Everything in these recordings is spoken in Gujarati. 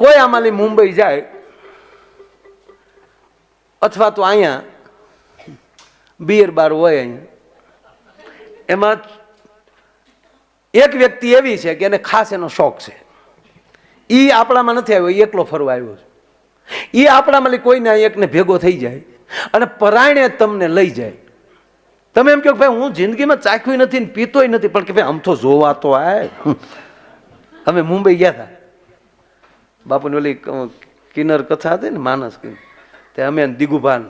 કોઈ આમાંથી મુંબઈ જાય, અથવા તો અહીંયા બિયર બાર હોય અહીંયા એમાં એક વ્યક્તિ એવી છે કે એને ખાસ એનો શોખ છે. એ આપણામાં નથી આવ્યો એ એકલો ફરવા આવ્યો છે. એ આપણામાં કોઈને એકને ભેગો થઈ જાય અને પરાયણે તમને લઈ જાય. તમે એમ કહો ભાઈ, હું જિંદગીમાં ચાખ્યું નથી ને પીતોય નથી, પણ કે ભાઈ, આમ તો જોવા તો આય અમે મુંબઈ ગયા હતા. બાપુની ઓલી કિન્નર કથા હતી ને માનસ. તે અમે દિગુભાન.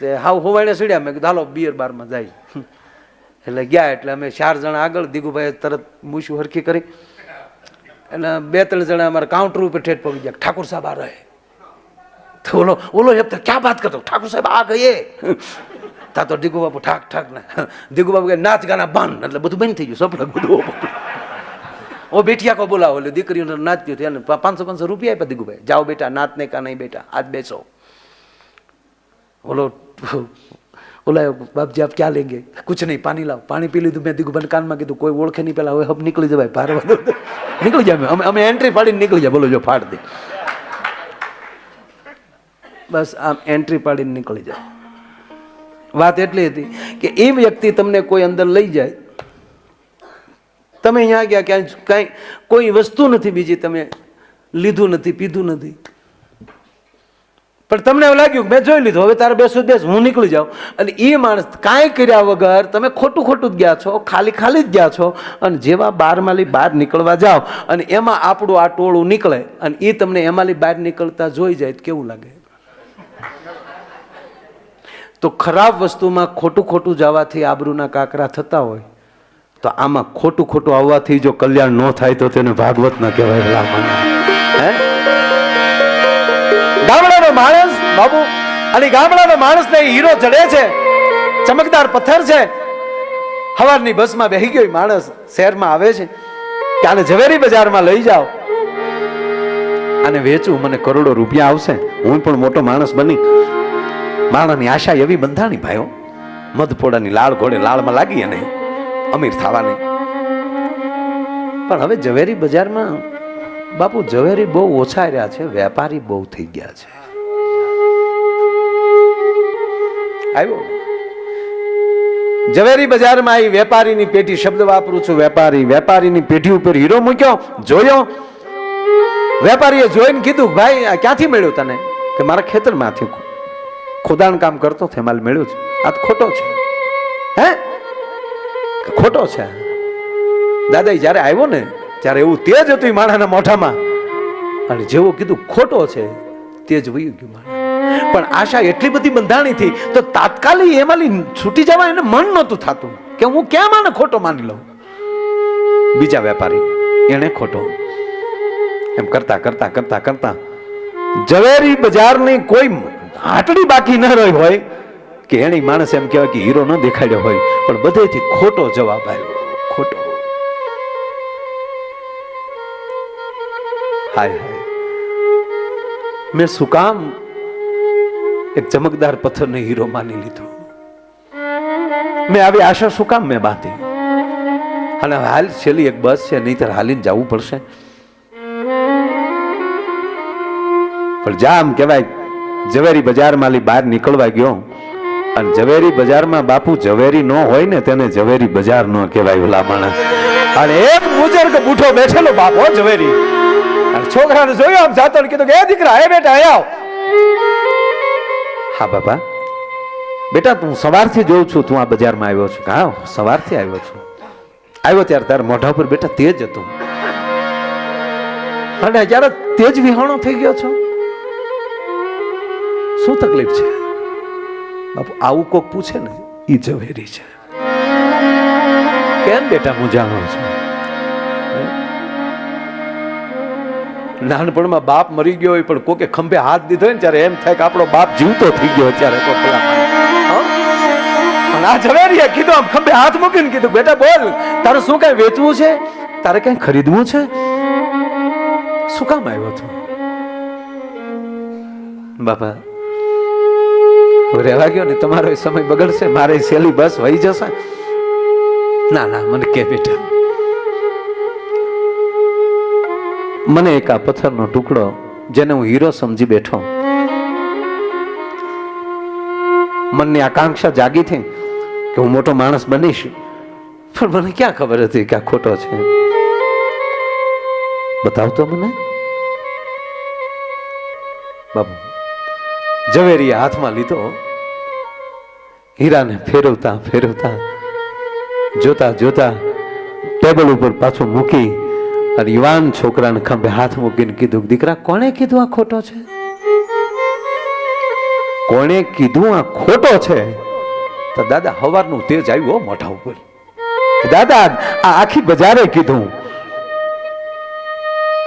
તે હાવ હોવાડે સીડ્યા મેં કીધું, હાલો, બિયર બારમાં જાય. એટલે ગયા એટલે અમે ચાર જણા આગળ. દિગુભાઈએ તરત મૂછું હરખી કરી. એટલે બે ત્રણ જણા અમારા કાઉન્ટર ઉપર ઠેઠ પગી ગયા. ઠાકુર સાહેબ આ રહે. તો ઓલો ઓલો એમ તો ક્યાં વાત કરતો? ઠાકુર સાહેબ આ ગયે. તા તો દીગુ બાપુ ઠાક ઠાક ને. દિગુ બાપુ કે, નાચ ગાના બંધ. એટલે બધું બંધ થઈ ગયું. સપના બધું ઓ બેઠિયા કો બોલાવો, એટલે દીકરીઓને નાચ્યું એને પાંચસો પાંચસો રૂપિયા આપ્યા ભાઈ જાઓ બેટા નાતને કા નહીં બેટા, આજ બેસો. ઓલો ઓલા બાપજી, આપ ક્યાં લેંગે? કુછ નહીં, પાણી લાવ. પાણી પી લીધું, મેં દિગુભાઈ કાનમાં કીધું, કોઈ ઓળખે નહીં પેલા, હવે હબ નીકળી જવાય ભાર નીકળી જાય, અમે અમે એન્ટ્રી પાડીને નીકળી જાય, બોલો જો, ફાડ દે. બસ, આમ એન્ટ્રી પાડીને નીકળી જાય. વાત એટલી હતી કે એ વ્યક્તિ તમને કોઈ અંદર લઈ જાય તમે અહીંયા ગયા ક્યાંય કાંઈ, કોઈ વસ્તુ નથી બીજી તમે લીધું નથી, પીધું નથી. પણ તમને એવું લાગ્યું કે મેં જોઈ લીધું, હવે તારે બેસું બેસ, હું નીકળી જાઉં. અને એ માણસ કાંઈ કર્યા વગર તમે ખોટું ખોટું જ ગયા છો, ખાલી ખાલી જ ગયા છો, અને જેવા બારમાલી બહાર નીકળવા જાઓ, અને એમાં આપણું આ ટોળું નીકળે, અને એ તમને એમાંલી બહાર નીકળતા જોઈ જાય કેવું લાગે? તો ખરાબ વસ્તુમાં ખોટું ખોટું જવાથી આબરૂના કાંકરા થતા હોય. તો આમાં ખોટું ખોટું આવવાથી જો કલ્યાણ ન થાય તો તેને ભાગવત ન કહેવાય બ્રાહ્મણ હે? ગામડાનો માણસ, બાબુ, અને ગામડાનો માણસને હીરો ચડે છે, ચમકદાર પથ્થર છે. હવારની બસમાં બેહી ગયો માણસ, શહેરમાં આવે છે. કે આને ઝવેરી બજારમાં લઈ જાઓ. આને વેચું, મને કરોડો રૂપિયા આવશે. હું પણ મોટો માણસ બની. માણસની આશા એવી બંધાણી, ભાઈઓ. મધપોડાની લાળ ઘોડે લાળમાં લાગી અને અમીર થવાની. પણ હવે ઝવેરી બજારમાં બાપુ ઝવેરી બહુ ઓછા રહ્યા છે, વેપારી બહુ થઈ ગયા છે. આવ્યો. ઝવેરી બજારમાં આવી વેપારીની પેટી શબ્દ વાપરું છું, વેપારી, વેપારીની પેટી ઉપર હીરો મૂક્યો, જોયો. વેપારીએ જોઈને કીધું, ભાઈ, આ ક્યાંથી મળ્યું તને? કે મારા ખેતરમાંથી ખોદાણ કામ કરતો થે, માલ મળ્યું છે. આ ખોટો છે. હે? ખોટો છે. દાદા જ્યારે આવ્યો ને, ત્યારે એવું તેજ હતું માણાના મોઢામાં. અને જેવું કીધું, ખોટો છે. તેજ વયું ગયું માણા પણ આશા એટલી બધી બંધાણી હતી, તો તાત્કાલિક એમાંથી છૂટી જવા એને મન નહોતું થતું. કે હું કેમ આને ખોટો માની લઉં? બીજા વેપારી એને ખોટો. એમ કરતા કરતા કરતા કરતા ઝવેરી બજારની કોઈ હાટડી બાકી ન રહી હોય કે એની માણસ એમ કહેવાય કે હીરો ન દેખાડ્યો હોય, પણ બધેથી ખોટો જવાબ આવ્યો. ખોટો. હાય હાય. મેં શું કામ એક ચમકદાર પથ્થરને હીરો માની લીધો? મેં આવી આશા શું કામ મેં બાંધી? અને હાલ છેલ્લી એક બસ છે, નહીતર હાલીને જવું પડશે. પણ જામ કહેવાય, ઝવેરી બજારમાંથી બહાર નીકળવા ગયો. અને ઝવેરી બજારમાં બાપુ ઝવેરી ન હોય ને તેને ઝવેરી બજાર ન કહેવાય ઓલા માણસ. અને એક બુજુર્ગ બૂઠો બેઠેલો બાપ ઝવેરી. અને છોકરાને જોયો આમ જાતો ને કીધું કે, એ દીકરા હે બેટા આવ. હા, બાપા. બેટા તું સવારથી જોઉં છું, તું આ બજારમાં આવ્યો છું. હા સવારથી આવ્યો છું. આવ્યો ત્યારે તારા મોઢા ઉપર બેટા તેજ હતું. અને જ્યારે તેજ વિહાણો થઈ ગયો છો, શું તકલીફ છે? બાપુ, આવું કોક પૂછે ને એ ઝવેરી છે. કેમ બેટા હું જાણું છું? નાનપણમાં બાપ મરી ગયો હોય, પણ કોકે ખંભે હાથ દીધો હોય ને ત્યારે એમ થાય કે આપણો બાપ જીવતો થઈ ગયો ત્યારે પણ આ ઝવેરીએ કીધું, આમ ખંભે હાથ મૂકીને કીધું, બેટા બોલ, તારે શું કઈ વેચવું છે? તારે કઈ ખરીદવું છે? શું કામ આવ્યો તું બાપા રહેવા ગયો ને તમારો સમય બગડશે, મારે સેલી બસ વહી જશે. ના ના, મને કે બેટા. મને એક આ પથ્થરનો ટુકડો, જેને હું હીરો સમજી બેઠો. મનની આકાંક્ષા જાગી થઈ કે હું મોટો માણસ બનીશ. પણ મને ક્યાં ખબર હતી કે આ ખોટો છે? બતાવતો મને? બાબુ, ઝવેરીએ હાથમાં લીધો. હીરાને ફેરવતા ફેરવતા, જોતા જોતા ટેબલ ઉપર પાછું મૂકી અને યુવાન છોકરાને ખંભે હાથ મૂકીને કીધું, દીકરા, કોણે કીધું આ ખોટો છે? કોણે કીધું આ ખોટો છે? તો દાદા, હવારનું તેજ આવ્યું હો મોઢા ઉપર. દાદા, આ આખી બજારે કીધું.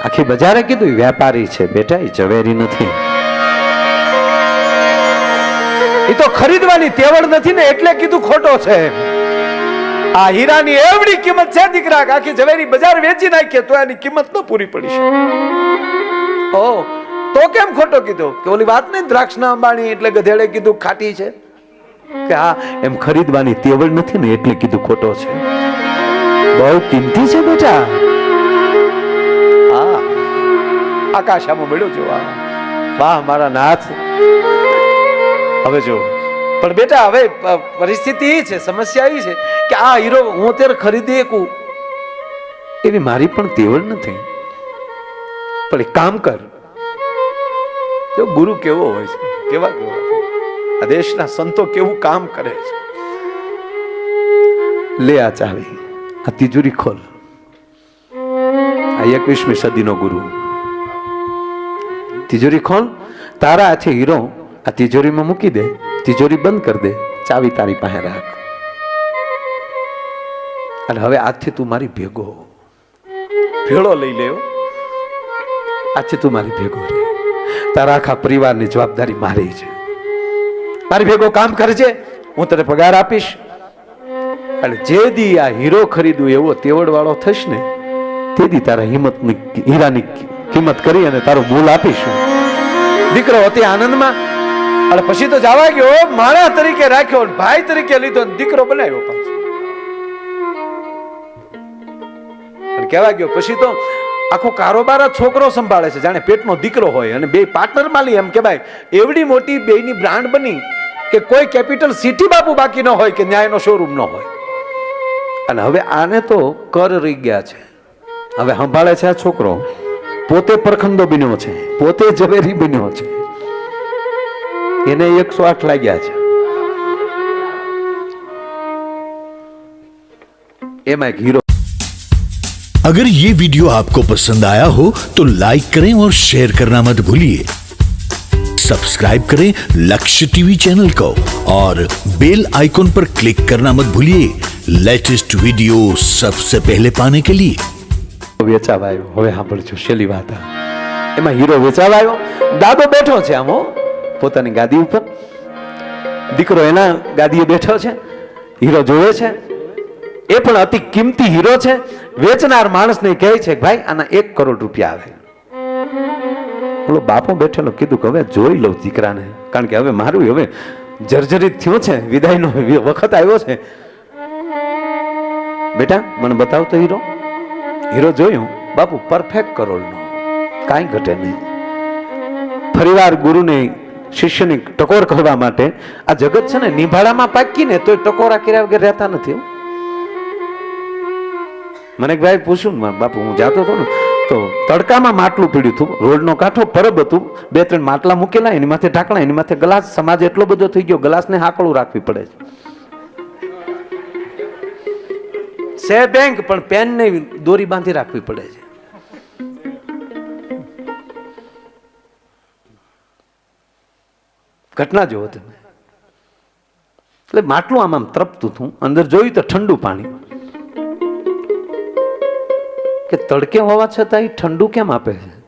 આખી બજારે કીધું, "ઈ વેપારી છે બેટા એ ઝવેરી નથી. એ તો ખરીદવાની તેવડ નથી ને એટલે કીધું ખોટો છે. આ હીરાની એવડી કિંમત છે, દીકરા આખી ઝવેરી બજાર વેચી નાખીએ તો એની કિંમત ન પૂરી પડી શકે. ઓ, તો કેમ ખોટો કીધો? કે ઓલી વાત ને દ્રાક્ષના અંબાણી એટલે ગધેડે કીધું ખાટી છે? કે હા, એમ ખરીદવાની તેવડ નથી ને એટલે કીધું ખોટો છે. બહુ કિંમતી છે બેટા. હા આકાશામાં મળ્યો જોવા. વાહ, મારા નાથ. હવે જો. પણ બેટા, હવે પરિસ્થિતિ એ છે, સમસ્યા એ છે કે આ હીરો હું અત્યારે ખરીદી શકું? એવી મારી પણ તેવડ નથી. પણ એક કામ કર. જો ગુરુ કેવો હોય છે, કેવા કેવા આ દેશના સંતો કેવું કામ કરે છે. લે આ ચાવી, આ તિજોરી ખોલ. આ એકવીસમી સદીનો ગુરુ. તિજોરી ખોલ. તારા હાથે હીરો આ તિજોરીમાં મૂકી દે, તિજોરી બંધ કરી દે, ચાવી તારી પાસે રાખ. અને હવે આજથી તું મારી ભેગો ભેળો લઈ લેવો આજથી તું મારી ભેગો રે તારા આખા પરિવારની જવાબદારી મારી છે. મારી ભેગો કામ કરજે, હું તને પગાર આપીશ. અને જે દી આ હીરો ખરીદું એવો તેવડ વાળો થશ ને, તે દી તારા હિંમતની, હીરાની કિંમત કરી અને તારું મૂલ આપીશ દીકરો, અતિ આનંદમાં અને પછી તો જવા ગયો માણા તરીકે રાખ્યો ભાઈ તરીકે લીધો દીકરો બનાવ્યો પાછો. કહેવા ગયો, પછી તો આખો કારોબાર જ છોકરો સંભાળે છે, જાણે પેટનો દીકરો હોય અને બે પાર્ટનર માલી એમ કે ભાઈ એવડી મોટી બેયની બ્રાન્ડ બની કે કોઈ કેપિટલ સિટી બાપુ બાકી ન હોય કે ન્યાયનો શોરૂમ ન હોય. અને હવે આને તો કર રહી ગયા છે. હવે સંભાળે છે આ છોકરો, પોતે પરખંદો બન્યો છે, પોતે ઝવેરી બન્યો છે. એને એકસો આઠ લાગ્યા છે એમાં એક હીરો अगर ये वीडियो आपको पसंद आया हो तो लाइक करें और शेयर करना मत भूलिए सब्सक्राइब करें लक्ष्य टीवी चैनल को और बेल आइकॉन पर क्लिक करना मत भूलिए लेटेस्ट वीडियो सबसे पहले पाने के लिए વેચાવા આવ્યો હવે સાંભળજો છેલ્લી વાત આ. એમાં હીરો વેચાવા આવ્યો દાદો બેઠો છે આમ હો, પોતાની ગાદી ઉપર. દીકરો એના ગાદીએ બેઠો છે, હીરો જોવે છે. એ પણ અતિ કિંમતી હીરો છે. વેચનાર માણસને કહે છે ભાઈ, આના એક કરોડ રૂપિયા આવે. બોલો, બાપો બેઠેલો કીધું કે હવે જોઈ લઉં દીકરાને. કારણ કે હવે મારું હવે જર્જરિત થયો છે, વિદાયનો વખત આવ્યો છે. બેટા, મને બતાવ તો હીરો. હીરો જોયું, બાપુ પરફેક્ટ કરોડનો. કાંઈ ઘટે નહીં. ફરીવાર ગુરુને શિષ્યની ટકોર કરવા માટે આ જગત છે ને નિભાળામાં પાકીને તોય ટકોરા કર્યા વગર રહેતા નથી મને એક ભાઈ પૂછ્યું બાપુ, હું જાતો હતો ને, તો તડકામાં માટલું પીડ્યું હતું, રોડનો કાંઠો પરબ હતું, બે ત્રણ માટલા મૂકેલા, એની માથે ઢાંકણા, એની માથે ગ્લાસ, સમાજ એટલો બધો થઈ ગયો, ગ્લાસને હાકળું રાખવી પડે છે. છે બેંક, પણ પેન ને દોરી બાંધી રાખવી પડે છે. ઘટના જુઓ તમે એટલે માટલું આમ આમ તરપતું હતું. અંદર જોયું તો ઠંડુ પાણી. કે તડકે હોવા છતાં એ ઠંડુ કેમ આપે છે?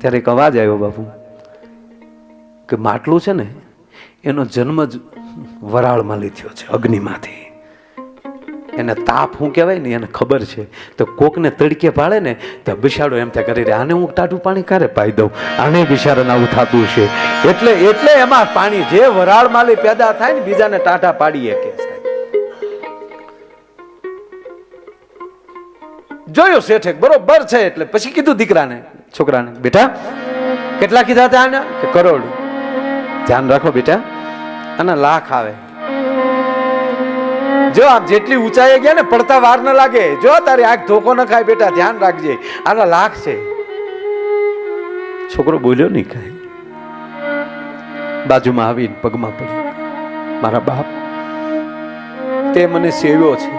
ત્યારે એક અવાજ આવ્યો, બાપુ, કે માટલું છે ને, એનો જન્મ જ વરાળમાં લીધો છે, અગ્નિમાંથી. એને તાપ શું કહેવાય ને એને ખબર છે. તો કોકને તડકે પાડે ને તો બિશાડો એમ થાય કરી આને હું ટાટું પાણી ક્યારે પાઈ દઉં? આને બિચારાને આવું થતું છે એટલે એટલે એમાં પાણી, જે વરાળ માલી પેદા થાય ને બીજાને ટાટા પાડીએ કે જોયો શેઠે બરોબર છે એટલે પછી કીધું દીકરાને, છોકરાને, બેટા, કેટલા કીધા હતા આના? કરોડ. ધ્યાન રાખો બેટા અને લાખ આવે. જો આમ જેટલી ઊંચાઈએ ગયા ને પડતા વાર ન લાગે. જો તારી આંખ ધોકો ન ખાય બેટા, ધ્યાન રાખજે. આના લાખ છે. છોકરો બોલ્યો નહીં કાંઈ. બાજુમાં આવીને પગમાં પડ્યો. મારા બાપ, તે મને સેવ્યો છે.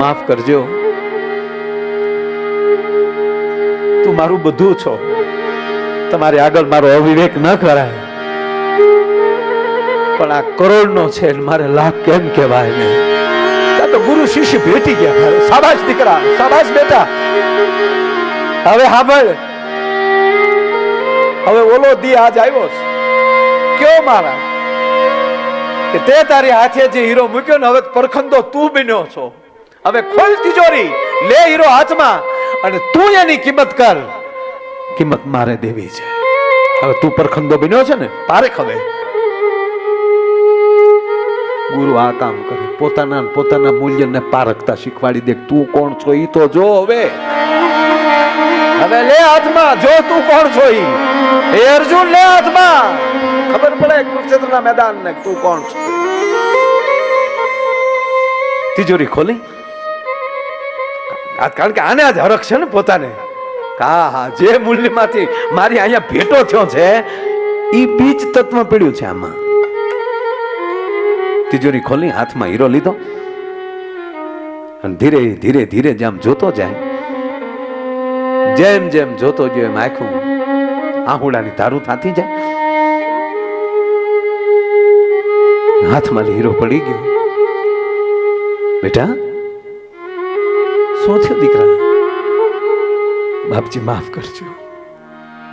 માફ કરજો. તું મારું બધું છો. તમારી આગળ મારો અવિવેક ન કરાય પણ આ કરોડનો છે મારે લાખ કેમ કહેવાય ને? તો ગુરુ શિષ્ય ભેટી ગયા ખરે. દીકરા, શાબાશ બેટા. હવે સાંભળ હવે ઓલો દી આજ આવ્યો કયો મારા? કે તે તારી હાથે જે હીરો મૂક્યો ને, હવે પરખંદો તું બન્યો છો. હવે ખોલ તિજોરી, લે હીરો હાથમાં અને તું એની કિંમત કર. કિંમત મારે દેવી છે. હવે તું પરખંદો બન્યો છે ને, તારે ખબર. ગુરુ આ કામ કરે. પોતાના પોતાના મૂલ્યને પારખતા શીખવાડી દે. તું કોણ છો ઈ તો જો હવે. હવે લે હાથમાં, જો તું કોણ છો ઈ. હે અર્જુન, લે હાથમાં. ખબર પડે કુરુક્ષેત્રના મેદાન ને તું કોણ છો. તિજોરી ખોલી. કારણ કે આને આજ હરખ છે ને પોતાને. હા હા, જે મૂલ્યમાંથી મારી અહીંયા ભેટો થયો છે એ બીજ તત્વ પડ્યું છે આમાં. તિજોરી ખોલી હાથમાં હીરો લીધો અને ધીરે ધીરે ધીરે જેમ જોતો જાય, જેમ જેમ જોતો ગયો એમ આખું આહુડાની તારું થાતી જાય. હાથમાં હીરો પડી ગયો. બેટા, શું થયું દીકરા? બાપજી, માફ કરજો.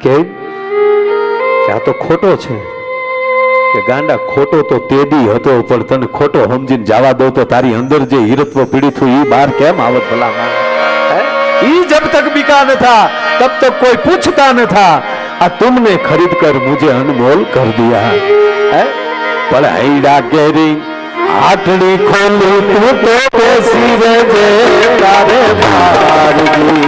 કેમ? કે આ તો ખોટો છે. કે ગાંડા ખોટો તો તેદી હતો, પણ તને ખોટો સમજીને જવા દો તો તારી અંદર જે હીરત્વ પીડિત હોય એ બહાર કેમ આવત ભલા ઈ જબ તક બિકા ન થા, તબ તક કોઈ પૂછતા ન થા. આ તુમને ખરીદ કર મુજે અનમોલ કર દિયા. હે? પણ હૈડા ગેરી આટડી ખોલી તું તો બેસી રહેજે, તારે બારગી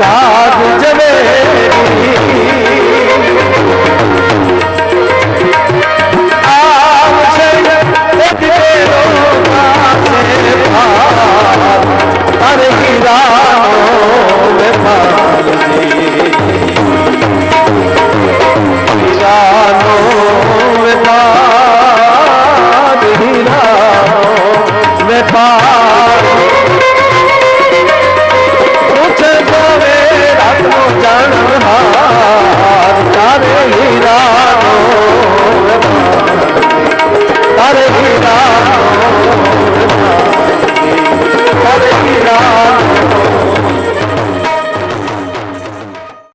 का